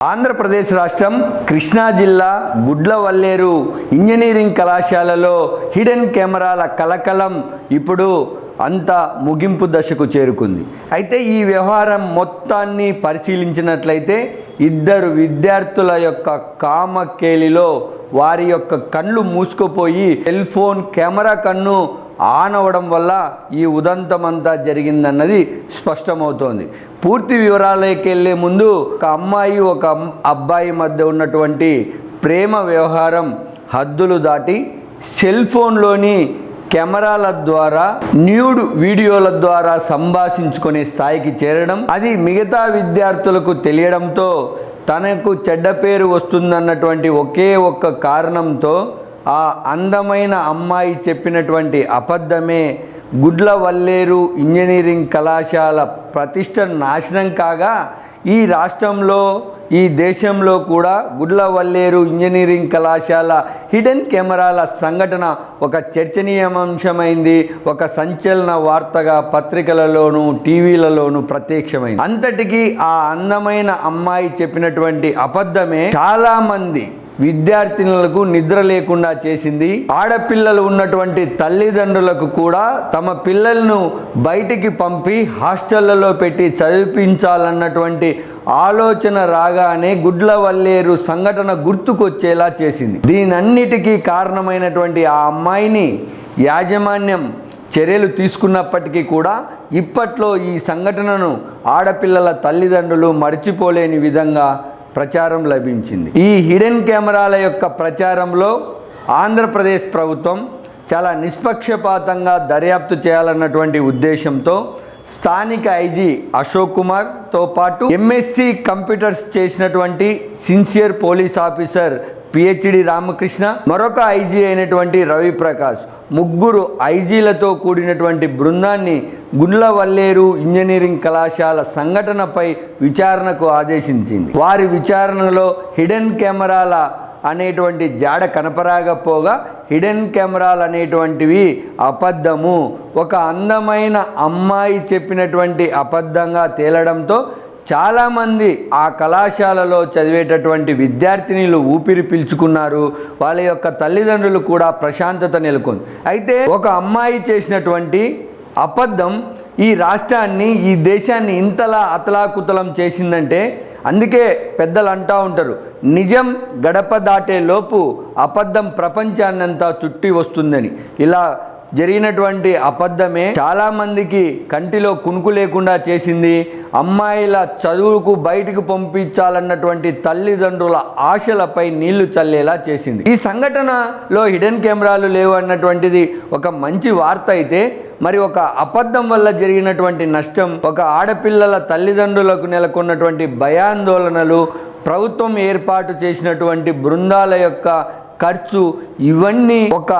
ఆంధ్రప్రదేశ్ రాష్ట్రం కృష్ణా జిల్లా గుడ్లవల్లేరు ఇంజనీరింగ్ కళాశాలలో హిడెన్ కెమెరాల కలకలం ఇప్పుడు అంత ముగింపు దశకు చేరుకుంది. అయితే ఈ వ్యవహారం మొత్తాన్ని పరిశీలించినట్లయితే ఇద్దరు విద్యార్థుల యొక్క కామకేలిలో వారి యొక్క కళ్ళు మూసుకుపోయి సెల్ ఫోన్ కెమెరా కన్ను ఆన్ అవ్వడం వల్ల ఈ ఉదంతమంతా జరిగిందన్నది స్పష్టమవుతోంది. పూర్తి వివరాలకి వెళ్ళే ముందు ఒక అమ్మాయి ఒక అబ్బాయి మధ్య ఉన్నటువంటి ప్రేమ వ్యవహారం హద్దులు దాటి సెల్ ఫోన్లోని కెమెరాల ద్వారా న్యూడ్ వీడియోల ద్వారా సంభాషించుకునే స్థాయికి చేరడం అది మిగతా విద్యార్థులకు తెలియడంతో తనకు చెడ్డ పేరు వస్తుందన్నటువంటి ఒకే ఒక్క కారణంతో ఆ అందమైన అమ్మాయి చెప్పినటువంటి అబద్ధమే గుడ్ల వల్లేరు ఇంజనీరింగ్ కళాశాల ప్రతిష్ట నాశనం కాగా ఈ రాష్ట్రంలో ఈ దేశంలో కూడా గుడ్ల వల్లేరు ఇంజనీరింగ్ కళాశాల హిడెన్ కెమెరాల సంఘటన ఒక చర్చనీయాంశమైంది ఒక సంచలన వార్తగా పత్రికలలోను టీవీలలోను ప్రత్యక్షమైంది. అంతటికీ ఆ అందమైన అమ్మాయి చెప్పినటువంటి అబద్ధమే చాలామంది విద్యార్థినులకు నిద్ర లేకుండా చేసింది. ఆడపిల్లలు ఉన్నటువంటి తల్లిదండ్రులకు కూడా తమ పిల్లలను బయటికి పంపి హాస్టళ్ళలో పెట్టి చదివించాలన్నటువంటి ఆలోచన రాగానే గుడ్ల వల్లేరు సంఘటన గుర్తుకొచ్చేలా చేసింది. దీనన్నిటికీ కారణమైనటువంటి ఆ అమ్మాయిని యాజమాన్యం చర్యలు తీసుకున్నప్పటికీ కూడా ఇప్పట్లో ఈ సంఘటనను ఆడపిల్లల తల్లిదండ్రులు మర్చిపోలేని విధంగా ప్రచారం లభించింది. ఈ హిడెన్ కెమెరాల యొక్క ప్రచారంలో ఆంధ్రప్రదేశ్ ప్రభుత్వం చాలా నిష్పక్షపాతంగా దర్యాప్తు చేయాలన్నటువంటి ఉద్దేశంతో స్థానిక ఐజీ అశోక్ కుమార్తో పాటు ఎంఎస్సి కంప్యూటర్స్ చేసినటువంటి sincere police officer PhD Ramakrishna మరొక ఐజీ అయినటువంటి రవి ప్రకాష్ ముగ్గురు ఐజీలతో కూడినటువంటి బృందాన్ని గుండ్లవల్లేరు ఇంజనీరింగ్ కళాశాల సంఘటనపై విచారణకు ఆదేశించింది. వారి విచారణలో హిడెన్ కెమెరాల అనేటువంటి జాడ కనపరాకపోగా హిడెన్ కెమెరాలు అనేటువంటివి అబద్ధము. ఒక అందమైన అమ్మాయి చెప్పినటువంటి అబద్ధంగా తేలడంతో చాలామంది ఆ కళాశాలలో చదివేటటువంటి విద్యార్థినిలు ఊపిరి పీల్చుకున్నారు. వాళ్ళ యొక్క తల్లిదండ్రులు కూడా ప్రశాంతత నెలకొంది. అయితే ఒక అమ్మాయి చేసినటువంటి అబద్ధం ఈ రాష్ట్రాన్ని ఈ దేశాన్ని ఇంతలా అతలాకుతలం చేసిందంటే అందుకే పెద్దలు అంటూ ఉంటారు నిజం గడప దాటే లోపు అబద్ధం ప్రపంచాన్నంతా చుట్టి వస్తుందని. ఇలా జరిగినటువంటి అబద్ధమే చాలా మందికి కంటిలో కునుకు లేకుండా చేసింది. అమ్మాయిల చదువుకు బయటకు పంపించాలన్నటువంటి తల్లిదండ్రుల ఆశలపై నీళ్ళు చల్లేలా చేసింది. ఈ సంఘటనలో హిడెన్ కెమెరాలు లేవు అన్నటువంటిది ఒక మంచి వార్త అయితే మరి ఒక అబద్ధం వల్ల జరిగినటువంటి నష్టం ఒక ఆడపిల్లల తల్లిదండ్రులకు నెలకొన్నటువంటి భయాందోళనలు ప్రభుత్వం ఏర్పాటు చేసినటువంటి బృందాల యొక్క ఖర్చు ఇవన్నీ ఒక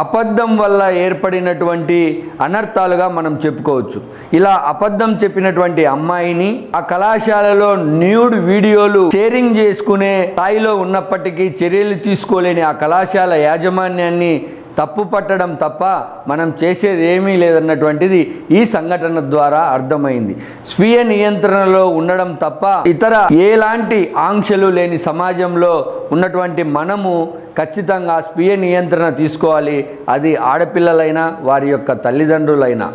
అబద్ధం వల్ల ఏర్పడినటువంటి అనర్థాలుగా మనం చెప్పుకోవచ్చు. ఇలా అబద్ధం చెప్పినటువంటి అమ్మాయిని ఆ కళాశాలలో న్యూడ్ వీడియోలు షేరింగ్ చేసుకునే స్థాయిలో ఉన్నప్పటికీ చర్యలు తీసుకోలేని ఆ కళాశాల యాజమాన్యాన్ని తప్పు పట్టడం తప్ప మనం చేసేది ఏమీ లేదన్నటువంటిది ఈ సంఘటన ద్వారా అర్థమైంది. స్వీయ నియంత్రణలో ఉండడం తప్ప ఇతర ఎలాంటి ఆంక్షలు లేని సమాజంలో ఉన్నటువంటి మనము ఖచ్చితంగా స్వీయ నియంత్రణ తీసుకోవాలి. అది ఆడపిల్లలైనా వారి యొక్క తల్లిదండ్రులైనా.